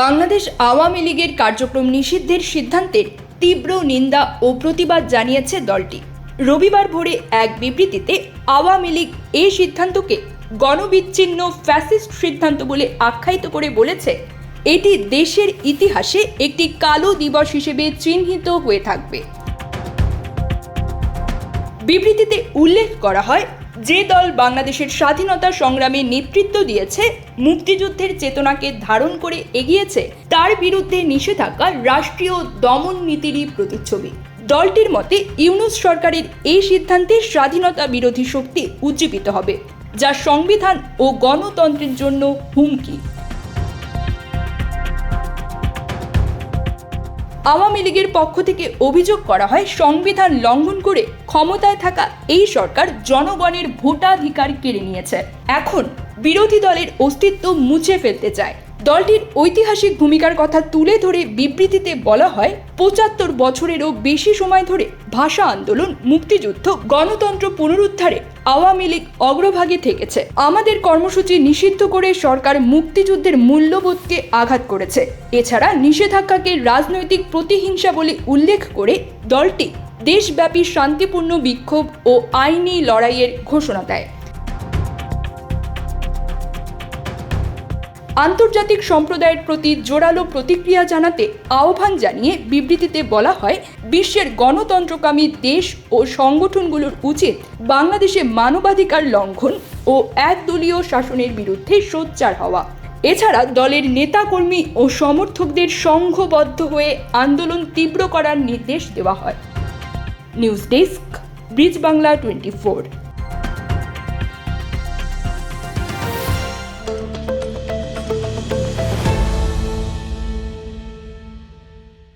বাংলাদেশ আওয়ামী লীগের কার্যক্রম নিষিদ্ধের সিদ্ধান্তের তীব্র নিন্দা ও প্রতিবাদ জানিয়েছে দলটি। রবিবার ভোরে এক বিবৃতিতে আওয়ামী লীগ এই সিদ্ধান্তকে গণবিচ্ছিন্ন ফ্যাসিস্ট সিদ্ধান্ত বলে আখ্যায়িত করে বলেছে। এটি দেশের ইতিহাসে একটি কালো দিবস হিসেবে চিহ্নিত হয়ে থাকবে। বিবৃতিতে উল্লেখ করা হয়, যে দল বাংলাদেশের স্বাধীনতা সংগ্রামে নেতৃত্ব দিয়েছে, মুক্তিযুদ্ধের চেতনাকে ধারণ করে এগিয়েছে, তার বিরুদ্ধে নিষেধাজ্ঞা রাষ্ট্রীয় দমন নীতিরই প্রতিচ্ছবি। দলটির মতে, ইউনুস সরকারের এই সিদ্ধান্তে স্বাধীনতা বিরোধী শক্তি উজ্জীবিত হবে, যা সংবিধান ও গণতন্ত্রের জন্য হুমকি। আওয়ামী লীগের পক্ষ থেকে অভিযোগ করা হয়, সংবিধান লঙ্ঘন করে ক্ষমতায় থাকা এই সরকার জনগণের ভোটাধিকার কেড়ে নিয়েছে। এখন বিরোধী দলের অস্তিত্ব মুছে ফেলতে চায়। দলটির ঐতিহাসিক ভূমিকার কথা তুলে ধরে বিবৃতিতে বলা হয়, পঁচাত্তর বছরেরও বেশি সময় ধরে ভাষা আন্দোলন, মুক্তিযুদ্ধ, গণতন্ত্র পুনরুদ্ধারে আওয়ামী লীগ অগ্রভাগে থেকেছে আমাদের কর্মসূচি নিষিদ্ধ করে সরকার মুক্তিযুদ্ধের মূল্যবোধকে আঘাত করেছে। এছাড়া নিষেধাজ্ঞাকে রাজনৈতিক প্রতিহিংসা বলে উল্লেখ করে দলটি দেশব্যাপী শান্তিপূর্ণ বিক্ষোভ ও আইনি লড়াইয়ের ঘোষণা দেয়। আন্তর্জাতিক সম্প্রদায়ের প্রতি জোরালো প্রতিক্রিয়া জানাতে আহ্বান জানিয়ে বিবৃতিতে বলা হয়, বিশ্বের গণতন্ত্রকামী দেশ ও সংগঠনগুলোর উচিত বাংলাদেশে মানবাধিকার লঙ্ঘন ও একদলীয় শাসনের বিরুদ্ধে সোচ্চার হওয়া। এছাড়া দলের নেতাকর্মী ও সমর্থকদের সংঘবদ্ধ হয়ে আন্দোলন তীব্র করার নির্দেশ দেওয়া হয়। News desk, bridge Bangla twenty four.